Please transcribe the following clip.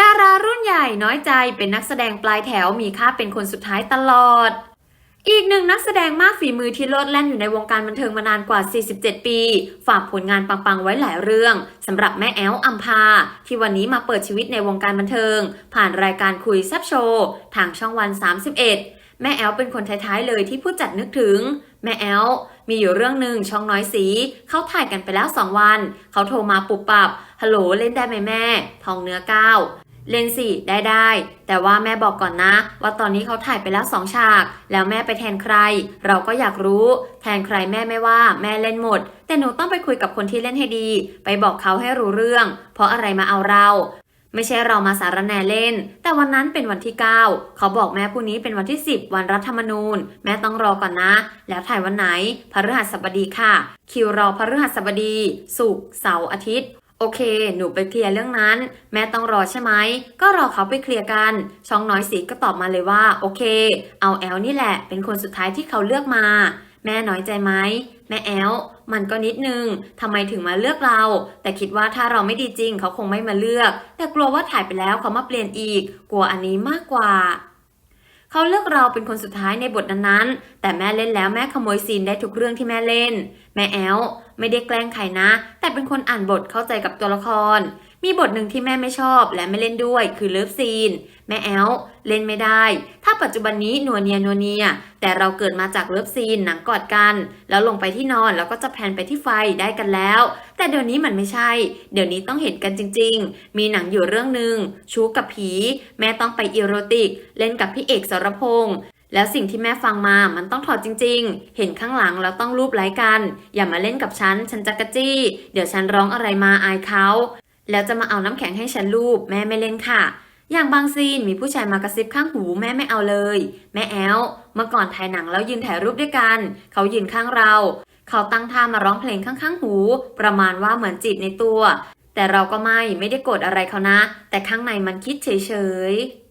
ดารารุ่นใหญ่น้อยใจเป็นนักแสดงปลายแถวมีค่าเป็นคนสุดท้ายตลอด อีกหนึ่งนักแสดงมากฝีมือที่โลดแล่นอยู่ในวงการบันเทิงมานานกว่า 47 ปี ฝากผลงานปังๆไว้หลายเรื่องสำหรับแม่แอลอัมพา ที่วันนี้มาเปิดชีวิตในวงการบันเทิง ผ่านรายการคุยแซบโชว์ทางช่องวัน 31แม่แอลเป็นคนท้ายๆเลยที่ผู้จัดนึกถึง แม่แอลมีอยู่เรื่องหนึ่งช่องน้อยสีเขาถ่ายกันไปแล้ว 2 วัน เขาโทรมาปุบปับฮัลโหลเล่นได้ไหมแม่ ทองเนื้อก้าว เล่นสิได้ได้ แต่ว่าแม่บอกก่อนนะ ว่าตอนนี้เขาถ่ายไปแล้วสองฉาก แล้วแม่ไปแทนใคร เราก็อยากรู้ แทนใครแม่ไม่ว่า แม่เล่นหมด แต่หนูต้องไปคุยกับคนที่เล่นให้ดี ไปบอกเขาให้รู้เรื่อง เพราะอะไรมาเอาเราไม่ใช่เรามาสารแนเล่น แต่วันนั้นเป็นวันที่ 9 เขาบอกแม่พรุ่งนี้เป็นวันที่ 10 วันรัฐธรรมนูญ แม่ต้องรอก่อนนะ แล้วถ่ายวันไหนพฤหัสบดีค่ะ คิวรอพฤหัสบดีศุกร์เสาร์อาทิตย์ อเค หนูไปเคลียร์เรื่องนั้น แม่ต้องรอใช่ไหม ก็รอเขาไปเคลียร์กัน ช่องน้อยสีก็ตอบมาเลยว่า โอเค เอาแอลนี่แหละ เป็นคนสุดท้ายที่เขาเลือกมา แม่น้อยใจไหม แม่แอล มันก็นิดนึงทำไมถึงมาเลือกเรา แต่คิดว่าถ้าเราไม่ดีจริงเขาคงไม่มาเลือก แต่กลัวว่าถ่ายไปแล้วเขามาเปลี่ยนอีก กลัวอันนี้มากกว่า เขาเลือกเราเป็นคนสุดท้ายในบทนั้นๆ แต่แม่เล่นแล้วแม่ขโมยซีนได้ทุกเรื่องที่แม่เล่น แม่แอลไม่ได้แกล้งใครนะ แต่เป็นคนอ่านบทเข้าใจกับตัวละคร มีบทหนึ่งที่แม่ไม่ชอบและไม่เล่นด้วยคือเลิฟซีน แม่แอลเล่นไม่ได้ ถ้าปัจจุบันนี้นัวเนียนัวเนีย แต่เราเกิดมาจากเลิฟซีนหนังกอดกัน แล้วลงไปที่นอนแล้วก็จะแพนไปที่ไฟได้กันแล้ว แต่เดี๋ยวนี้มันไม่ใช่ เดี๋ยวนี้ต้องเห็นกันจริง ๆ มีหนังอยู่เรื่องหนึ่งชู้กับผี แม่ต้องไปอีโรติก เล่นกับพี่เอกสรพงษ์แล้วสิ่งที่แม่ฟังมา มันต้องถอดจริง ๆ เห็นข้างหลังแล้วต้องรูปไล้กัน อย่ามาเล่นกับฉัน ฉันจักกะจี้ เดี๋ยวฉันร้องอะไรมาอายเขา แล้วจะมาเอาน้ำแข็งให้ฉันรูป แม่ไม่เล่นค่ะ อย่างบางซีนมีผู้ชายมากระซิบข้างหูแม่ไม่เอาเลย แม่แอลเมื่อก่อนถ่ายหนังแล้วยืนถ่ายรูปด้วยกัน เขายืนข้างเรา เขาตั้งท่ามาร้องเพลงข้างๆหู ประมาณว่าเหมือนจีบในตัว แต่เราก็ไม่ไม่ได้โกรธอะไรเขานะ แต่ข้างในมันคิดเฉยๆ